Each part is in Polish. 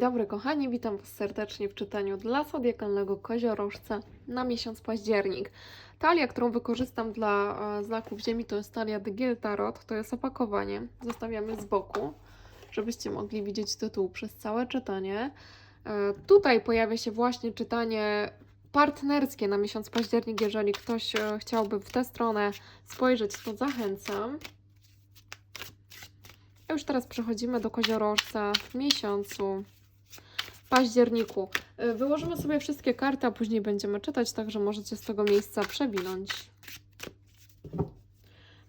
dobry kochani, witam Was serdecznie w czytaniu dla zodiakalnego koziorożca na miesiąc październik. Talia, którą wykorzystam dla e, znaków Ziemi, to jest talia The Tarot, to jest opakowanie. Zostawiamy z boku, żebyście mogli widzieć tytuł przez całe czytanie. E, tutaj pojawia się właśnie czytanie partnerskie na miesiąc październik. Jeżeli ktoś e, chciałby w tę stronę spojrzeć, to zachęcam. A już teraz przechodzimy do koziorożca w miesiącu październiku. Y, Wyłożymy sobie wszystkie karty, a później będziemy czytać, także możecie z tego miejsca przewinąć.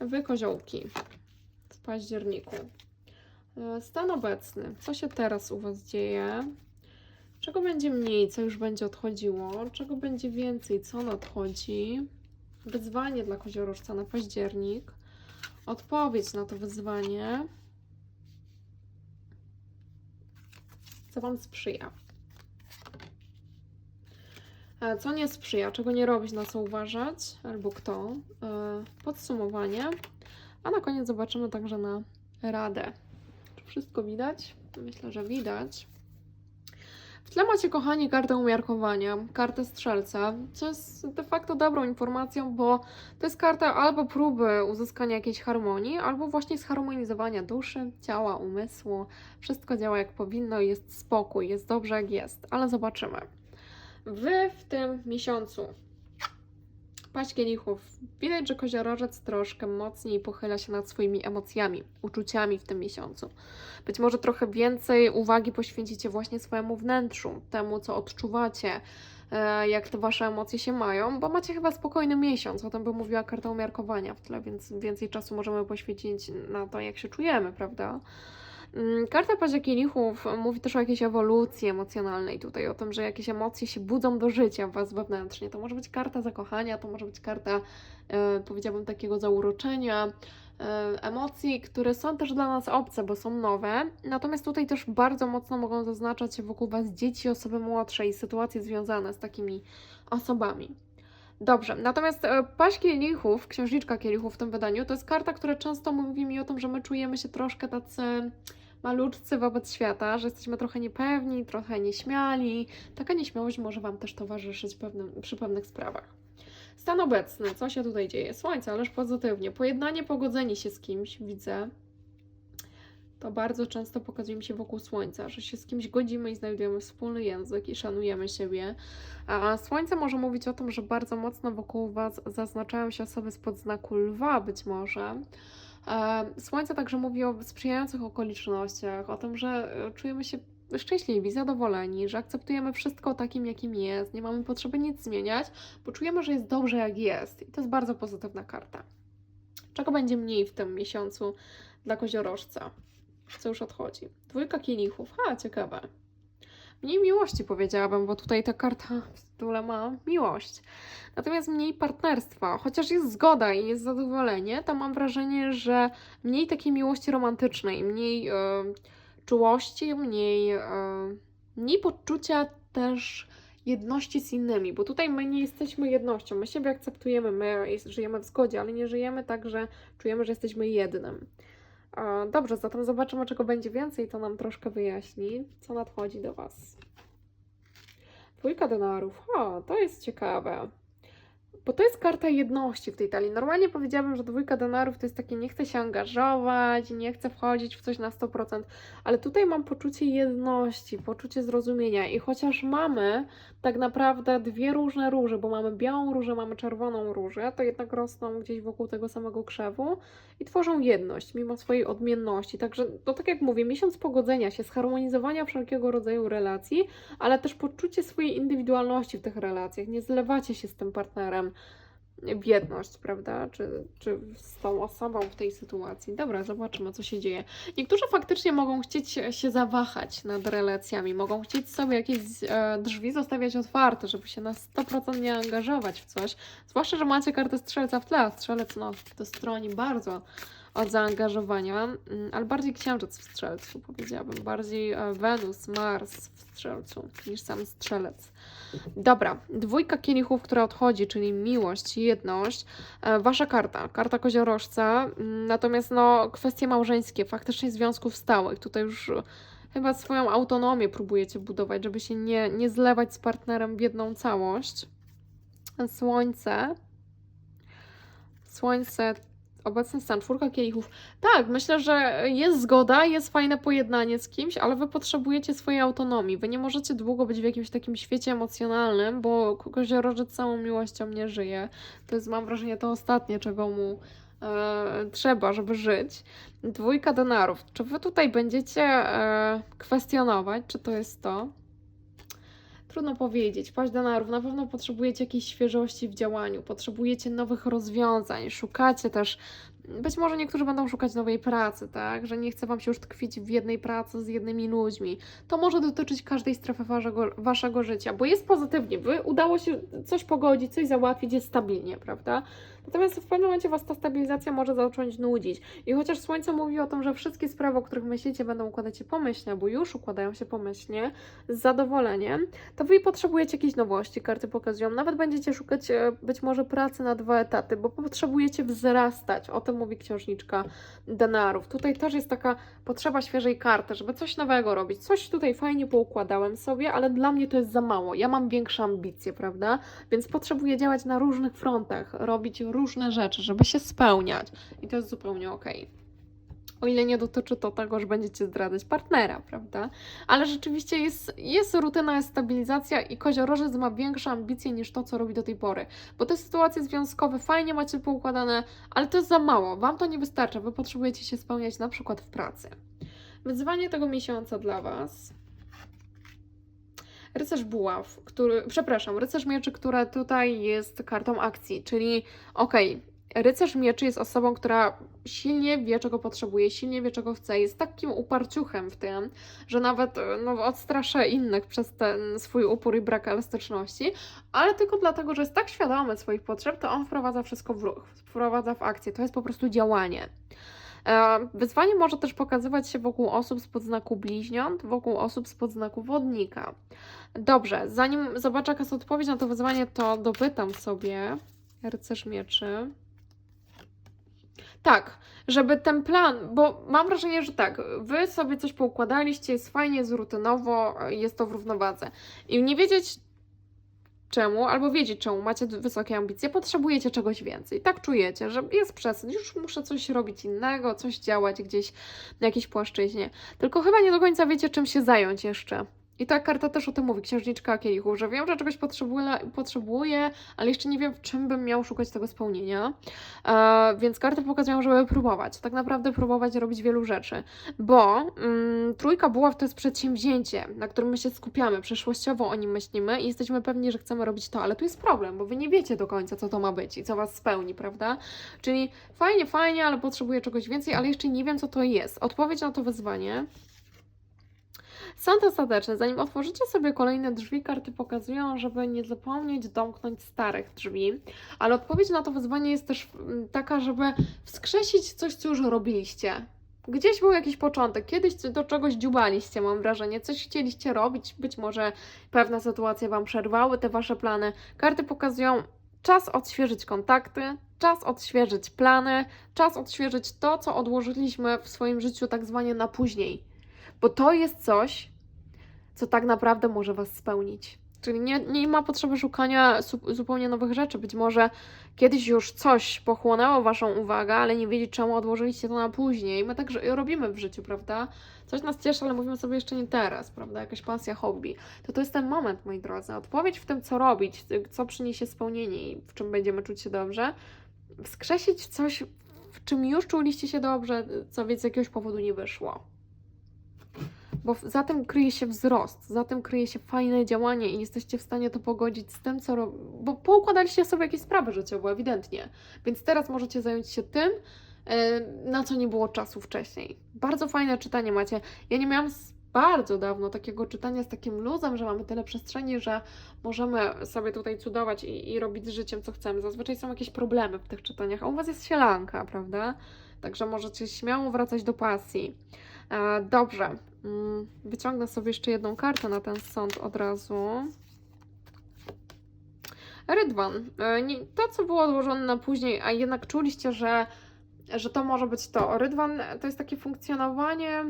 Wy koziołki w październiku. Y, Stan obecny. Co się teraz u Was dzieje? Czego będzie mniej, co już będzie odchodziło? Czego będzie więcej, co nadchodzi? Wyzwanie dla koziorożca na październik. Odpowiedź na to wyzwanie. Co Wam sprzyja. E, Co nie sprzyja, czego nie robić, na co uważać, albo kto. E, Podsumowanie. A na koniec zobaczymy także na radę. Czy wszystko widać? Myślę, że widać. Tle macie, kochani, kartę umiarkowania, kartę strzelca, co jest de facto dobrą informacją, bo to jest karta albo próby uzyskania jakiejś harmonii, albo właśnie zharmonizowania duszy, ciała, umysłu. Wszystko działa jak powinno, jest spokój, jest dobrze jak jest, ale zobaczymy. Wy w tym miesiącu Paść kielichów. Widać, że koziorożec troszkę mocniej pochyla się nad swoimi emocjami, uczuciami w tym miesiącu. Być może trochę więcej uwagi poświęcicie właśnie swojemu wnętrzu, temu, co odczuwacie, e, jak te wasze emocje się mają, bo macie chyba spokojny miesiąc, o tym by mówiła karta umiarkowania w tle, więc więcej czasu możemy poświęcić na to, jak się czujemy, prawda? Mm, Karta Pazia Kielichów mówi też o jakiejś ewolucji emocjonalnej tutaj, o tym, że jakieś emocje się budzą do życia w Was wewnętrznie. To może być karta zakochania, to może być karta, e, powiedziałabym, takiego zauroczenia, e, emocji, które są też dla nas obce, bo są nowe. Natomiast tutaj też bardzo mocno mogą zaznaczać się wokół Was dzieci, osoby młodsze i sytuacje związane z takimi osobami. Dobrze, natomiast e, paść kielichów, księżniczka kielichów w tym wydaniu, to jest karta, która często mówi mi o tym, że my czujemy się troszkę tacy malutcy wobec świata, że jesteśmy trochę niepewni, trochę nieśmiali. Taka nieśmiałość może Wam też towarzyszyć pewnym, przy pewnych sprawach. Stan obecny, co się tutaj dzieje? Słońce, ależ pozytywnie. Pojednanie, pogodzenie się z kimś, widzę. To bardzo często pokazuje mi się wokół słońca, że się z kimś godzimy i znajdujemy wspólny język i szanujemy siebie. A słońce może mówić o tym, że bardzo mocno wokół Was zaznaczają się osoby spod znaku lwa, być może. E, Słońce także mówi o sprzyjających okolicznościach, o tym, że e, czujemy się szczęśliwi, zadowoleni, że akceptujemy wszystko takim, jakim jest, nie mamy potrzeby nic zmieniać, bo czujemy, że jest dobrze, jak jest. I to jest bardzo pozytywna karta. Czego będzie mniej w tym miesiącu dla koziorożca? Co już odchodzi? Dwójka kielichów. Ha, ciekawe. Mniej miłości powiedziałabym, bo tutaj ta karta w tytule ma miłość. Natomiast mniej partnerstwa, chociaż jest zgoda i jest zadowolenie, to mam wrażenie, że mniej takiej miłości romantycznej, mniej e, czułości, mniej, e, mniej poczucia też jedności z innymi, bo tutaj my nie jesteśmy jednością, my siebie akceptujemy, my żyjemy w zgodzie, ale nie żyjemy tak, że czujemy, że jesteśmy jednym. Dobrze, zatem zobaczymy, czego będzie więcej, to nam troszkę wyjaśni, co nadchodzi do Was. Dwójka denarów. O, to jest ciekawe. Bo to jest karta jedności w tej talii. Normalnie powiedziałabym, że dwójka denarów to jest takie nie chcę się angażować, nie chcę wchodzić w coś na 100%, ale tutaj mam poczucie jedności, poczucie zrozumienia i chociaż mamy tak naprawdę dwie różne róże, bo mamy białą różę, mamy czerwoną różę, to jednak rosną gdzieś wokół tego samego krzewu i tworzą jedność, mimo swojej odmienności. Także to tak jak mówię, miesiąc pogodzenia się, zharmonizowania wszelkiego rodzaju relacji, ale też poczucie swojej indywidualności w tych relacjach. Nie zlewacie się z tym partnerem w jedność, prawda? Czy, czy z tą osobą w tej sytuacji. Dobra, zobaczymy, co się dzieje. Niektórzy faktycznie mogą chcieć się- zawahać nad relacjami, mogą chcieć sobie jakieś e, drzwi zostawiać otwarte, żeby się na 100% nie angażować w coś. Zwłaszcza, że macie kartę strzelca w tle, strzelec no, to stroni bardzo od zaangażowania, mm, ale bardziej księżyc w strzelcu, powiedziałabym. Bardziej e, Wenus, Mars w strzelcu niż sam strzelec. Dobra, dwójka kielichów, która odchodzi, czyli miłość, jedność. E, Wasza karta, karta koziorożca. Mm, Natomiast no, kwestie małżeńskie, faktycznie związków stałych. Tutaj już Chyba swoją autonomię próbujecie budować, żeby się nie, nie zlewać z partnerem w jedną całość. Słońce. Słońce. Obecny stan, czwórka kielichów. Tak, myślę, że jest zgoda, jest fajne pojednanie z kimś, ale wy potrzebujecie swojej autonomii. Wy nie możecie długo być w jakimś takim świecie emocjonalnym, bo koziorożec całą miłością nie żyje. To jest, mam wrażenie, to ostatnie, czego mu e, trzeba, żeby żyć. Dwójka denarów. Czy wy tutaj będziecie e, kwestionować, czy to jest to? Trudno powiedzieć. Paść denarów. Na pewno potrzebujecie jakiejś świeżości w działaniu, potrzebujecie nowych rozwiązań, szukacie też. Być może niektórzy będą szukać nowej pracy, tak? Że nie chce Wam się już tkwić w jednej pracy z jednymi ludźmi. To może dotyczyć każdej strefy waszego, waszego życia, bo jest pozytywnie. Wy udało się coś pogodzić, coś załatwić, jest stabilnie, prawda? Natomiast w pewnym momencie Was ta stabilizacja może zacząć nudzić. I chociaż Słońce mówi o tym, że wszystkie sprawy, o których myślicie, będą układać się pomyślnie, bo już układają się pomyślnie, z zadowoleniem, to Wy potrzebujecie jakiejś nowości. Karty pokazują. Nawet będziecie szukać e, być może pracy na dwa etaty, bo potrzebujecie wzrastać. O tym mówi księżniczka denarów. Tutaj też jest taka potrzeba świeżej karty, żeby coś nowego robić. Coś tutaj fajnie poukładałem sobie, ale dla mnie to jest za mało. Ja mam większe ambicje, prawda? Więc potrzebuję działać na różnych frontach, robić różne rzeczy, żeby się spełniać. I to jest zupełnie okej. O ile nie dotyczy to tego, że będziecie zdradzać partnera, prawda? Ale rzeczywiście jest, jest rutyna, jest stabilizacja i koziorożec ma większe ambicje niż to, co robi do tej pory. Bo te sytuacje związkowe fajnie macie poukładane, ale to jest za mało. Wam to nie wystarcza. Wy potrzebujecie się spełniać na przykład w pracy. Wyzwanie tego miesiąca dla Was. Rycerz buław, który, przepraszam, rycerz mieczy, która tutaj jest kartą akcji, czyli okej, rycerz mieczy jest osobą, która silnie wie, czego potrzebuje, silnie wie, czego chce, jest takim uparciuchem w tym, że nawet no, odstrasza innych przez ten swój upór i brak elastyczności, ale tylko dlatego, że jest tak świadomy swoich potrzeb, to on wprowadza wszystko w ruch, wprowadza w akcję, to jest po prostu działanie. E, Wyzwanie może też pokazywać się wokół osób z podznaku bliźniąt, wokół osób z podznaku wodnika. Dobrze, zanim zobaczę jaka jest odpowiedź na to wyzwanie, to dopytam sobie rycerz mieczy. Tak, żeby ten plan, bo mam wrażenie, że tak, wy sobie coś poukładaliście, jest fajnie, jest rutynowo, jest to w równowadze. I nie wiedzieć czemu, albo wiedzieć czemu macie wysokie ambicje, potrzebujecie czegoś więcej. Tak czujecie, że jest przesyt, już muszę coś robić innego, coś działać gdzieś na jakiejś płaszczyźnie. Tylko chyba nie do końca wiecie, czym się zająć jeszcze. I ta karta też o tym mówi, księżniczka kielichów, że wiem, że czegoś potrzebuję, potrzebuję, ale jeszcze nie wiem, w czym bym miał szukać tego spełnienia. E, więc karty pokazują, żeby próbować. Tak naprawdę próbować robić wielu rzeczy. Bo mm, trójka buław to jest przedsięwzięcie, na którym my się skupiamy, przeszłościowo o nim myślimy i jesteśmy pewni, że chcemy robić to, ale tu jest problem, bo wy nie wiecie do końca, co to ma być i co was spełni, prawda? Czyli fajnie, fajnie, ale potrzebuję czegoś więcej, ale jeszcze nie wiem, co to jest. Odpowiedź na to wyzwanie Sąd ostateczny. Zanim otworzycie sobie kolejne drzwi, karty pokazują, żeby nie zapomnieć domknąć starych drzwi. Ale odpowiedź na to wyzwanie jest też mm, taka, żeby wskrzesić coś, co już robiliście. Gdzieś był jakiś początek, kiedyś do czegoś dziubaliście, mam wrażenie, coś chcieliście robić, być może pewne sytuacje Wam przerwały te Wasze plany. Karty pokazują czas odświeżyć kontakty, czas odświeżyć plany, czas odświeżyć to, co odłożyliśmy w swoim życiu tak zwanie na później bo to jest coś, co tak naprawdę może Was spełnić. Czyli nie, nie ma potrzeby szukania zupełnie nowych rzeczy. Być może kiedyś już coś pochłonęło Waszą uwagę, ale nie wiedzieć czemu odłożyliście to na później. My tak robimy w życiu, prawda? Coś nas cieszy, ale mówimy sobie jeszcze nie teraz, prawda? Jakaś pasja, hobby. To to jest ten moment, moi drodzy. Odpowiedź w tym, co robić, co przyniesie spełnienie i w czym będziemy czuć się dobrze. Wskrzesić coś, w czym już czuliście się dobrze, co więc z jakiegoś powodu nie wyszło bo za tym kryje się wzrost, za tym kryje się fajne działanie i jesteście w stanie to pogodzić z tym, co robicie, bo poukładaliście sobie jakieś sprawy życiowe, ewidentnie, więc teraz możecie zająć się tym, na co nie było czasu wcześniej. Bardzo fajne czytanie macie. Ja nie miałam bardzo dawno takiego czytania z takim luzem, że mamy tyle przestrzeni, że możemy sobie tutaj cudować i, i robić z życiem, co chcemy. Zazwyczaj są jakieś problemy w tych czytaniach, a u Was jest sielanka, prawda? Także możecie śmiało wracać do pasji. E, dobrze, mm, wyciągnę sobie jeszcze jedną kartę na ten sąd od razu. Rydwan. E, to, co było odłożone na później, a jednak czuliście, że, że to może być to. Rydwan to jest takie funkcjonowanie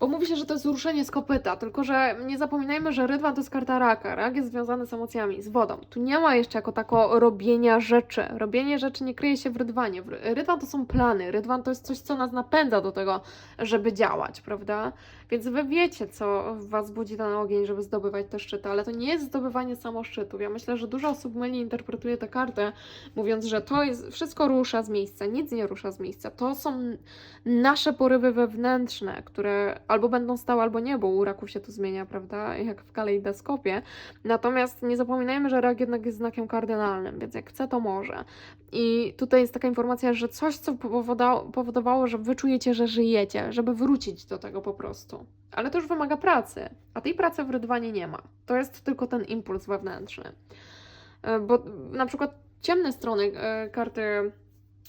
Bo mówi się, że to jest ruszenie z kopyta, tylko że nie zapominajmy, że rydwan to jest karta raka. Rak jest związany z emocjami, z wodą. Tu nie ma jeszcze jako tako robienia rzeczy. Robienie rzeczy nie kryje się w rydwanie. Rydwan to są plany. Rydwan to jest coś, co nas napędza do tego, żeby działać, prawda? Więc wy wiecie, co was budzi ten ogień, żeby zdobywać te szczyty, ale to nie jest zdobywanie samo szczytów. Ja myślę, że dużo osób myli interpretuje tę kartę, mówiąc, że to jest, wszystko rusza z miejsca, nic nie rusza z miejsca. To są nasze porywy wewnętrzne, które albo będą stałe, albo nie, bo u raków się to zmienia, prawda, jak w kalejdoskopie. Natomiast nie zapominajmy, że rak jednak jest znakiem kardynalnym, więc jak chce, to może. I tutaj jest taka informacja, że coś, co powodowało, że wy czujecie, że żyjecie, żeby wrócić do tego po prostu. Ale to już wymaga pracy, a tej pracy w rydwanie nie ma. To jest tylko ten impuls wewnętrzny. E, Bo na przykład ciemne strony e, karty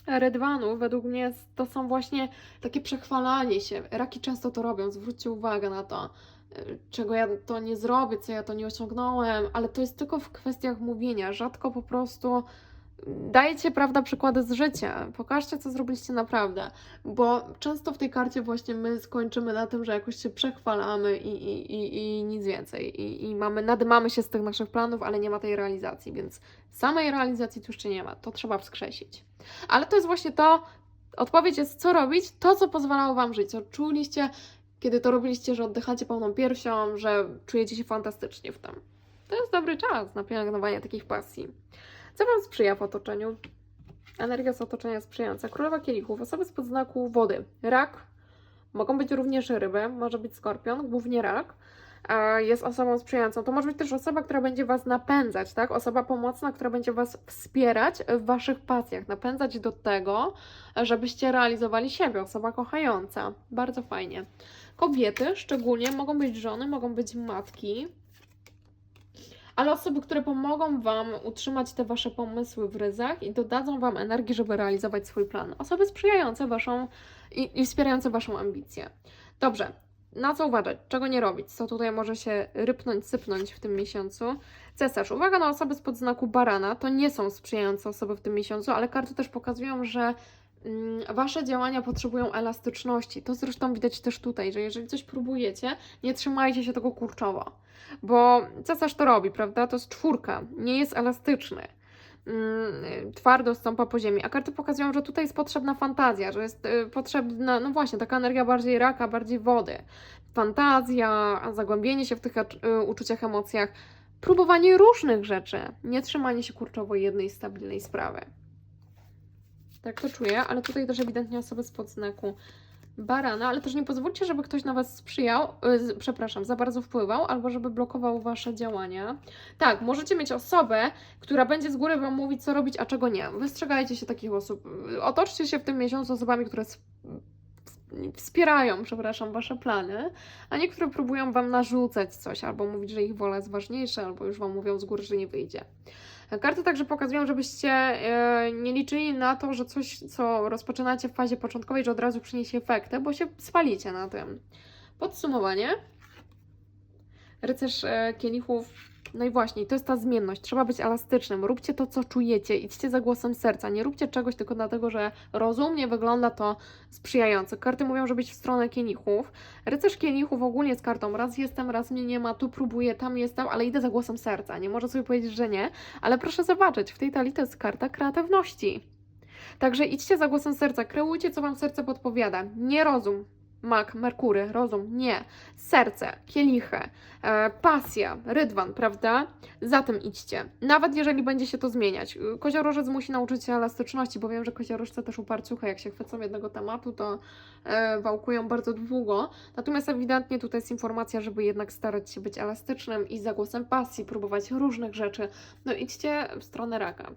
Redwanu według mnie to są właśnie takie przechwalanie się. Raki często to robią, zwróćcie uwagę na to, e, czego ja to nie zrobię, co ja to nie osiągnąłem, ale to jest tylko w kwestiach mówienia. Rzadko po prostu dajcie, prawda, przykłady z życia. Pokażcie, co zrobiliście naprawdę, bo często w tej karcie właśnie my skończymy na tym, że jakoś się przechwalamy i, i, i, i nic więcej. I, I mamy, nadymamy się z tych naszych planów, ale nie ma tej realizacji, więc samej realizacji tu jeszcze nie ma. To trzeba wskrzesić. Ale to jest właśnie to, odpowiedź jest, co robić, to, co pozwalało Wam żyć, co czuliście, kiedy to robiliście, że oddychacie pełną piersią, że czujecie się fantastycznie w tym. To jest dobry czas na pielęgnowanie takich pasji. Co Wam sprzyja w otoczeniu? Energia z otoczenia sprzyjająca. Królowa kielichów, osoby z podznaku wody. Rak, mogą być również ryby, może być skorpion, głównie rak. Jest osobą sprzyjającą. To może być też osoba, która będzie Was napędzać, tak? Osoba pomocna, która będzie Was wspierać w Waszych pasjach, napędzać do tego, żebyście realizowali siebie. Osoba kochająca. Bardzo fajnie. Kobiety szczególnie mogą być żony, mogą być matki, ale osoby, które pomogą Wam utrzymać te Wasze pomysły w ryzach i dodadzą Wam energii, żeby realizować swój plan. Osoby sprzyjające Waszą i, i wspierające Waszą ambicję. Dobrze, na co uważać? Czego nie robić? Co tutaj może się rypnąć, sypnąć w tym miesiącu? Cesarz. Uwaga na osoby spod znaku barana. To nie są sprzyjające osoby w tym miesiącu, ale karty też pokazują, że mm, Wasze działania potrzebują elastyczności. To zresztą widać też tutaj, że jeżeli coś próbujecie, nie trzymajcie się tego kurczowo. Bo cesarz to robi, prawda? To jest czwórka, nie jest elastyczny. Mm, Twardo stąpa po ziemi. A karty pokazują, że tutaj jest potrzebna fantazja, że jest y, potrzebna, no właśnie, taka energia bardziej raka, bardziej wody. Fantazja, zagłębienie się w tych y, uczuciach, emocjach, próbowanie różnych rzeczy, nie trzymanie się kurczowo jednej stabilnej sprawy. Tak to czuję, ale tutaj też ewidentnie osoby spod znaku barana, ale też nie pozwólcie, żeby ktoś na Was sprzyjał, y, z- przepraszam, za bardzo wpływał, albo żeby blokował Wasze działania. Tak, możecie mieć osobę, która będzie z góry Wam mówić, co robić, a czego nie. Wystrzegajcie się takich osób. Y, Otoczcie się w tym miesiącu osobami, które sp- wspierają, przepraszam, Wasze plany, a niektóre próbują Wam narzucać coś, albo mówić, że ich wola jest ważniejsza, albo już Wam mówią z góry, że nie wyjdzie. Karty także pokazują, żebyście e, nie liczyli na to, że coś, co rozpoczynacie w fazie początkowej, że od razu przyniesie efekty, bo się spalicie na tym. Podsumowanie. Rycerz e, kielichów. No i właśnie, to jest ta zmienność. Trzeba być elastycznym. Róbcie to, co czujecie. Idźcie za głosem serca. Nie róbcie czegoś tylko dlatego, że rozumnie wygląda to sprzyjająco. Karty mówią, że być w stronę kielichów. Rycerz kielichów ogólnie z kartą raz jestem, raz mnie nie ma, tu próbuję, tam jestem, ale idę za głosem serca. Nie może sobie powiedzieć, że nie, ale proszę zobaczyć, w tej talii to jest karta kreatywności. Także idźcie za głosem serca, kreujcie, co Wam serce podpowiada. Nie rozum, mak, merkury, rozum, nie. Serce, kielichy, e, pasja, rydwan, prawda? Za tym idźcie. Nawet jeżeli będzie się to zmieniać. Koziorożec musi nauczyć się elastyczności, bo wiem, że koziorożce też uparciucha, jak się chwycą jednego tematu, to e, wałkują bardzo długo. Natomiast ewidentnie tutaj jest informacja, żeby jednak starać się być elastycznym i za głosem pasji, próbować różnych rzeczy. No idźcie w stronę raka.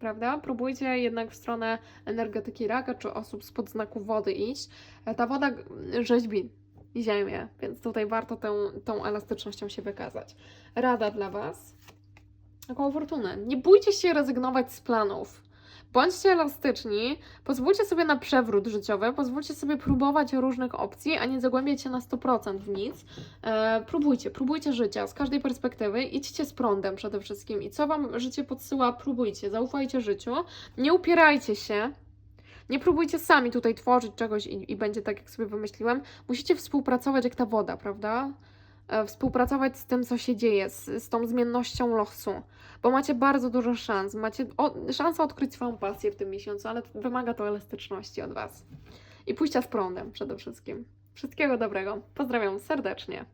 Prawda? Próbujcie jednak w stronę energetyki raka czy osób spod znaku wody iść. E, Ta woda g- rzeźbi ziemię, więc tutaj warto tę, tą elastycznością się wykazać. Rada dla Was. Taką fortunę. Nie bójcie się rezygnować z planów. Bądźcie elastyczni, pozwólcie sobie na przewrót życiowy, pozwólcie sobie próbować różnych opcji, a nie zagłębiać się na 100% w nic. E, próbujcie, próbujcie życia z każdej perspektywy, idźcie z prądem przede wszystkim i co Wam życie podsyła, próbujcie, zaufajcie życiu, nie upierajcie się, Nie próbujcie sami tutaj tworzyć czegoś i, i będzie tak, jak sobie wymyśliłem. Musicie współpracować jak ta woda, prawda? E, Współpracować z tym, co się dzieje, z, z tą zmiennością losu, bo macie bardzo dużo szans. Macie o, szansę odkryć swoją pasję w tym miesiącu, ale wymaga to elastyczności od Was. I pójścia z prądem przede wszystkim. Wszystkiego dobrego. Pozdrawiam serdecznie.